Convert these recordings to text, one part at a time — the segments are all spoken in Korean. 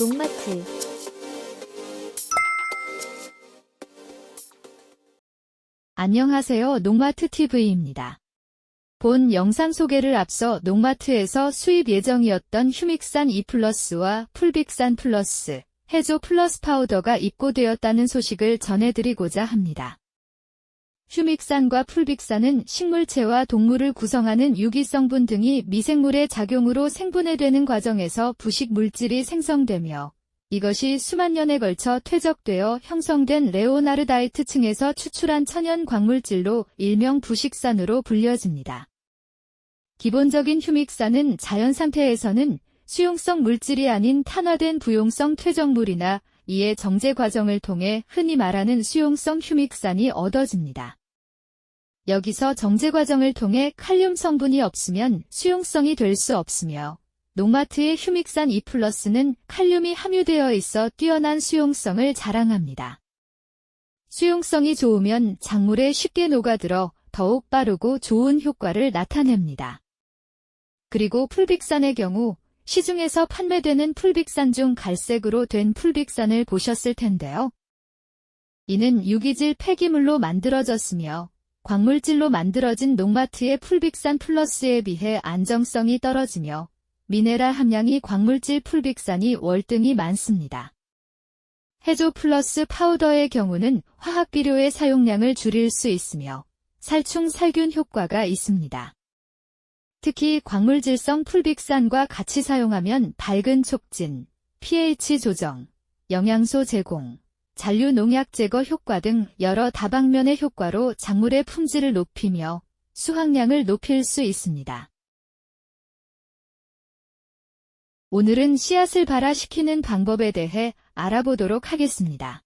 농마트 안녕하세요. 농마트 TV입니다. 본 영상 소개를 앞서 농마트에서 수입 예정이었던 휴믹산 E 플러스와 풀빅산 플러스, 해조 플러스 파우더가 입고되었다는 소식을 전해드리고자 합니다. 휴믹산과 풀빅산은 식물체와 동물을 구성하는 유기성분 등이 미생물의 작용으로 생분해되는 과정에서 부식 물질이 생성되며 이것이 수만 년에 걸쳐 퇴적되어 형성된 레오나르다이트 층에서 추출한 천연 광물질로 일명 부식산으로 불려집니다. 기본적인 휴믹산은 자연 상태에서는 수용성 물질이 아닌 탄화된 부용성 퇴적물이나 이의 정제 과정을 통해 흔히 말하는 수용성 휴믹산이 얻어집니다. 여기서 정제 과정을 통해 칼륨 성분이 없으면 수용성이 될 수 없으며 농마트의 휴믹산 E 플러스는 칼륨이 함유되어 있어 뛰어난 수용성을 자랑합니다. 수용성이 좋으면 작물에 쉽게 녹아들어 더욱 빠르고 좋은 효과를 나타냅니다. 그리고 풀빅산의 경우 시중에서 판매되는 풀빅산 중 갈색으로 된 풀빅산을 보셨을 텐데요. 이는 유기질 폐기물로 만들어졌으며 광물질로 만들어진 농마트의 풀빅산 플러스에 비해 안정성이 떨어지며 미네랄 함량이 광물질 풀빅산이 월등히 많습니다. 해조 플러스 파우더의 경우는 화학 비료의 사용량을 줄일 수 있으며 살충 살균 효과가 있습니다. 특히 광물질성 풀빅산과 같이 사용하면 밝은 촉진, pH 조정, 영양소 제공, 잔류 농약 제거 효과 등 여러 다방면의 효과로 작물의 품질을 높이며 수확량을 높일 수 있습니다. 오늘은 씨앗을 발화시키는 방법에 대해 알아보도록 하겠습니다.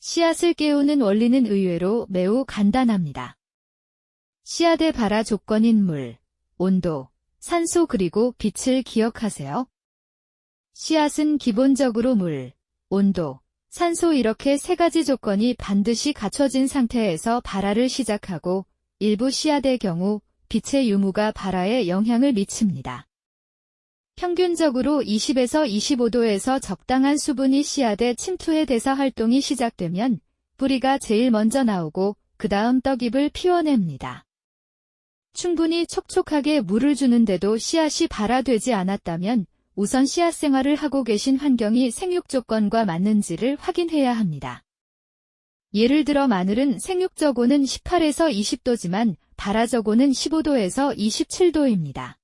씨앗을 깨우는 원리는 의외로 매우 간단합니다. 씨앗의 발화 조건인 물, 온도, 산소 그리고 빛을 기억하세요. 씨앗은 기본적으로 물, 온도, 산소 이렇게 세 가지 조건이 반드시 갖춰진 상태에서 발화를 시작하고 일부 씨앗의 경우 빛의 유무가 발화에 영향을 미칩니다. 평균적으로 20에서 25도에서 적당한 수분이 씨앗에 침투해 대사 활동이 시작되면 뿌리가 제일 먼저 나오고 그 다음 떡잎을 피워냅니다. 충분히 촉촉하게 물을 주는데도 씨앗이 발화되지 않았다면 우선 씨앗 생활을 하고 계신 환경이 생육 조건과 맞는지를 확인해야 합니다. 예를 들어 마늘은 생육저고는 18에서 20도지만 발화저고는 15도에서 27도입니다.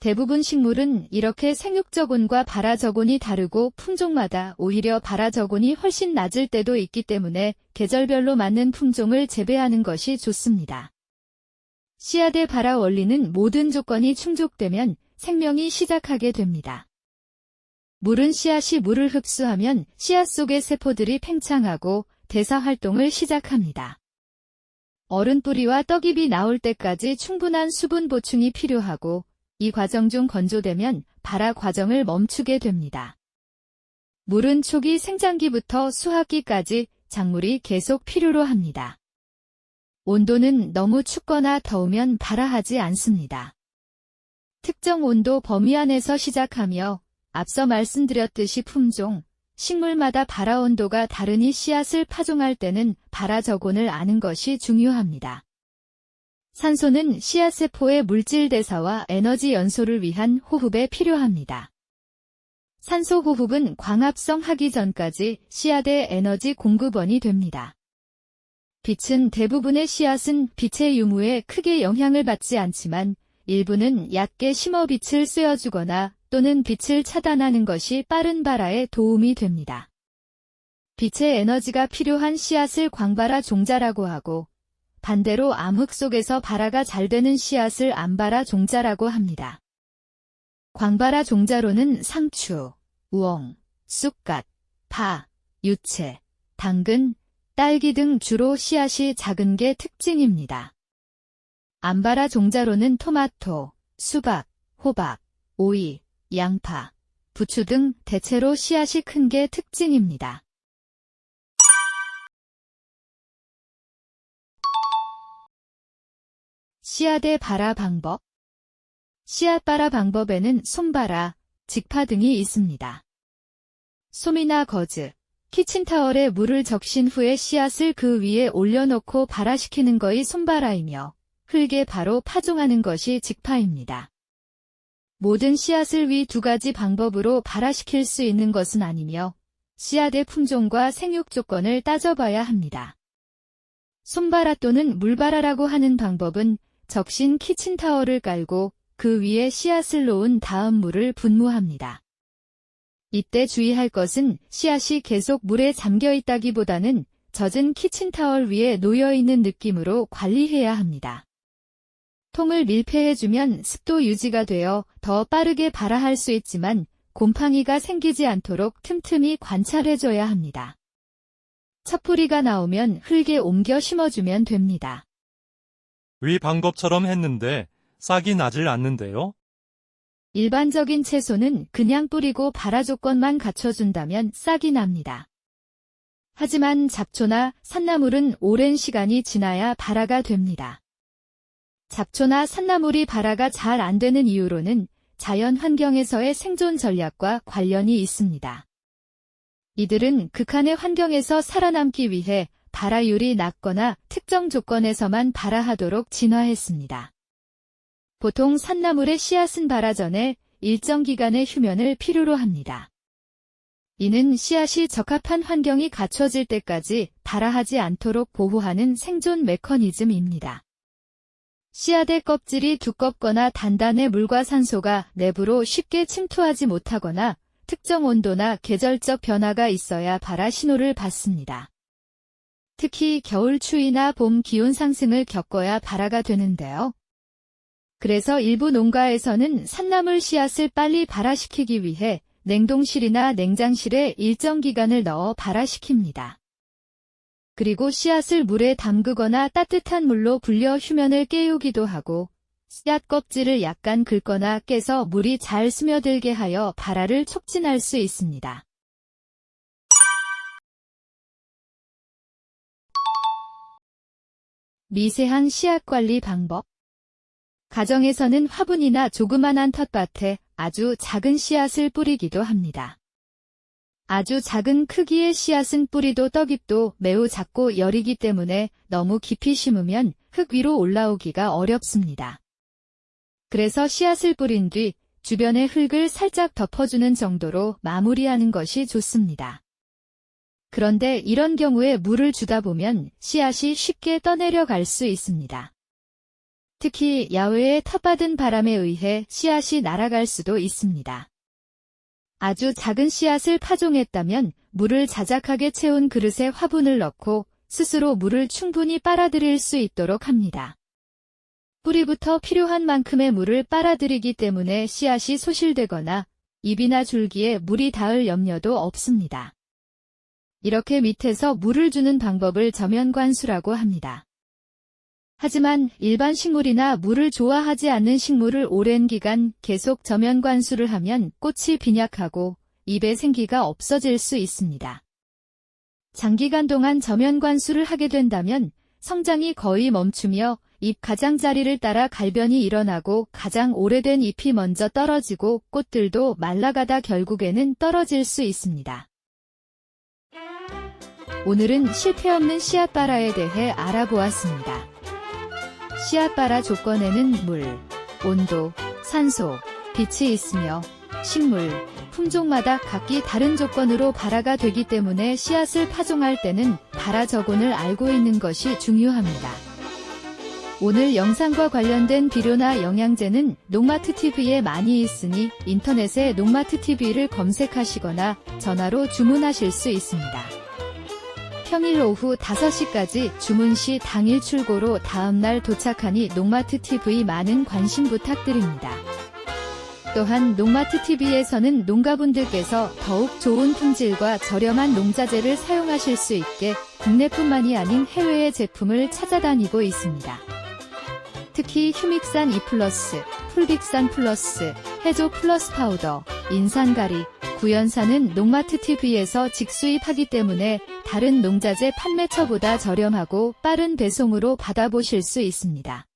대부분 식물은 이렇게 생육저곤과 발화저곤이 다르고 품종마다 오히려 발화저곤이 훨씬 낮을 때도 있기 때문에 계절별로 맞는 품종을 재배하는 것이 좋습니다. 씨앗의 발화 원리는 모든 조건이 충족되면 생명이 시작하게 됩니다. 물은 씨앗이 물을 흡수하면 씨앗 속의 세포들이 팽창하고 대사 활동을 시작합니다. 어른 뿌리와 떡잎이 나올 때까지 충분한 수분 보충이 필요하고 이 과정 중 건조되면 발화 과정을 멈추게 됩니다. 물은 초기 생장기부터 수확기까지 작물이 계속 필요로 합니다. 온도는 너무 춥거나 더우면 발화하지 않습니다. 특정 온도 범위 안에서 시작하며 앞서 말씀드렸듯이 품종, 식물마다 발화 온도가 다르니 씨앗을 파종할 때는 발화 저곤을 아는 것이 중요합니다. 산소는 씨앗세포의 물질 대사와 에너지 연소를 위한 호흡에 필요합니다. 산소 호흡은 광합성 하기 전까지 씨앗의 에너지 공급원이 됩니다. 빛은 대부분의 씨앗은 빛의 유무에 크게 영향을 받지 않지만 일부는 얕게 심어 빛을 쐬어주거나 또는 빛을 차단하는 것이 빠른 발화에 도움이 됩니다. 빛의 에너지가 필요한 씨앗을 광발화 종자라고 하고 반대로 암흑 속에서 발화가 잘 되는 씨앗을 암발화 종자라고 합니다. 광발화 종자로는 상추, 우엉, 쑥갓, 파, 유채, 당근, 딸기 등 주로 씨앗이 작은 게 특징입니다. 암바라 종자로는 토마토, 수박, 호박, 오이, 양파, 부추 등 대체로 씨앗이 큰 게 특징입니다. 씨앗의 발화 방법 씨앗 발화 방법에는 손발화, 직파 등이 있습니다. 솜이나 거즈, 키친타월에 물을 적신 후에 씨앗을 그 위에 올려놓고 발화시키는 것이 손발화이며 흙에 바로 파종하는 것이 직파입니다. 모든 씨앗을 위 두 가지 방법으로 발화시킬 수 있는 것은 아니며 씨앗의 품종과 생육 조건을 따져봐야 합니다. 손발화 또는 물발화라고 하는 방법은 적신 키친타월을 깔고 그 위에 씨앗을 놓은 다음 물을 분무합니다. 이때 주의할 것은 씨앗이 계속 물에 잠겨 있다기보다는 젖은 키친타월 위에 놓여 있는 느낌으로 관리해야 합니다. 통을 밀폐해주면 습도 유지가 되어 더 빠르게 발화할 수 있지만 곰팡이가 생기지 않도록 틈틈이 관찰해줘야 합니다. 첫뿌리가 나오면 흙에 옮겨 심어주면 됩니다. 위 방법처럼 했는데 싹이 나질 않는데요? 일반적인 채소는 그냥 뿌리고 발화 조건만 갖춰준다면 싹이 납니다. 하지만 잡초나 산나물은 오랜 시간이 지나야 발화가 됩니다. 잡초나 산나물이 발화가 잘 안 되는 이유로는 자연 환경에서의 생존 전략과 관련이 있습니다. 이들은 극한의 환경에서 살아남기 위해 발화율이 낮거나 특정 조건에서만 발화하도록 진화했습니다. 보통 산나물의 씨앗은 발화 전에 일정 기간의 휴면을 필요로 합니다. 이는 씨앗이 적합한 환경이 갖춰질 때까지 발화하지 않도록 보호하는 생존 메커니즘입니다. 씨앗의 껍질이 두껍거나 단단해 물과 산소가 내부로 쉽게 침투하지 못하거나 특정 온도나 계절적 변화가 있어야 발화 신호를 받습니다. 특히 겨울 추위나 봄 기온 상승을 겪어야 발화가 되는데요. 그래서 일부 농가에서는 산나물 씨앗을 빨리 발화시키기 위해 냉동실이나 냉장실에 일정 기간을 넣어 발화시킵니다. 그리고 씨앗을 물에 담그거나 따뜻한 물로 불려 휴면을 깨우기도 하고 씨앗 껍질을 약간 긁거나 깨서 물이 잘 스며들게 하여 발화를 촉진할 수 있습니다. 미세한 씨앗 관리 방법 가정에서는 화분이나 조그만한 텃밭에 아주 작은 씨앗을 뿌리기도 합니다. 아주 작은 크기의 씨앗은 뿌리도 떡잎도 매우 작고 여리기 때문에 너무 깊이 심으면 흙 위로 올라오기가 어렵습니다. 그래서 씨앗을 뿌린 뒤 주변의 흙을 살짝 덮어주는 정도로 마무리하는 것이 좋습니다. 그런데 이런 경우에 물을 주다 보면 씨앗이 쉽게 떠내려갈 수 있습니다. 특히 야외의 텃받은 바람에 의해 씨앗이 날아갈 수도 있습니다. 아주 작은 씨앗을 파종했다면 물을 자작하게 채운 그릇에 화분을 넣고 스스로 물을 충분히 빨아들일 수 있도록 합니다. 뿌리부터 필요한 만큼의 물을 빨아들이기 때문에 씨앗이 소실되거나 잎이나 줄기에 물이 닿을 염려도 없습니다. 이렇게 밑에서 물을 주는 방법을 저면관수라고 합니다. 하지만 일반 식물이나 물을 좋아하지 않는 식물을 오랜 기간 계속 저면 관수를 하면 꽃이 빈약하고 잎의 생기가 없어질 수 있습니다. 장기간 동안 저면 관수를 하게 된다면 성장이 거의 멈추며 잎 가장자리를 따라 갈변이 일어나고 가장 오래된 잎이 먼저 떨어지고 꽃들도 말라가다 결국에는 떨어질 수 있습니다. 오늘은 실패 없는 씨앗 발화에 대해 알아보았습니다. 씨앗 발화 조건에는 물, 온도, 산소, 빛이 있으며 식물, 품종마다 각기 다른 조건으로 발화가 되기 때문에 씨앗을 파종할 때는 발화 저곤을 알고 있는 것이 중요합니다. 오늘 영상과 관련된 비료나 영양제는 농마트 TV에 많이 있으니 인터넷에 농마트 TV를 검색하시거나 전화로 주문하실 수 있습니다. 평일 오후 5시까지 주문 시 당일 출고로 다음날 도착하니 농마트 TV 많은 관심 부탁드립니다. 또한 농마트 TV에서는 농가분들께서 더욱 좋은 품질과 저렴한 농자재를 사용하실 수 있게 국내뿐만이 아닌 해외의 제품을 찾아다니고 있습니다. 특히 휴믹산 E 플러스, 풀빅산 플러스, 해조 플러스 파우더, 인산가리, 구연산은 농마트 TV에서 직수입하기 때문에 다른 농자재 판매처보다 저렴하고 빠른 배송으로 받아보실 수 있습니다.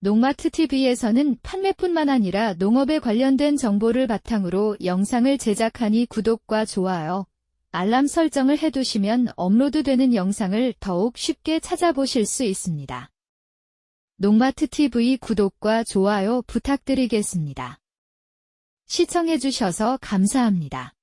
농마트 TV에서는 판매뿐만 아니라 농업에 관련된 정보를 바탕으로 영상을 제작하니 구독과 좋아요, 알람 설정을 해두시면 업로드되는 영상을 더욱 쉽게 찾아보실 수 있습니다. 농마트 TV 구독과 좋아요 부탁드리겠습니다. 시청해주셔서 감사합니다.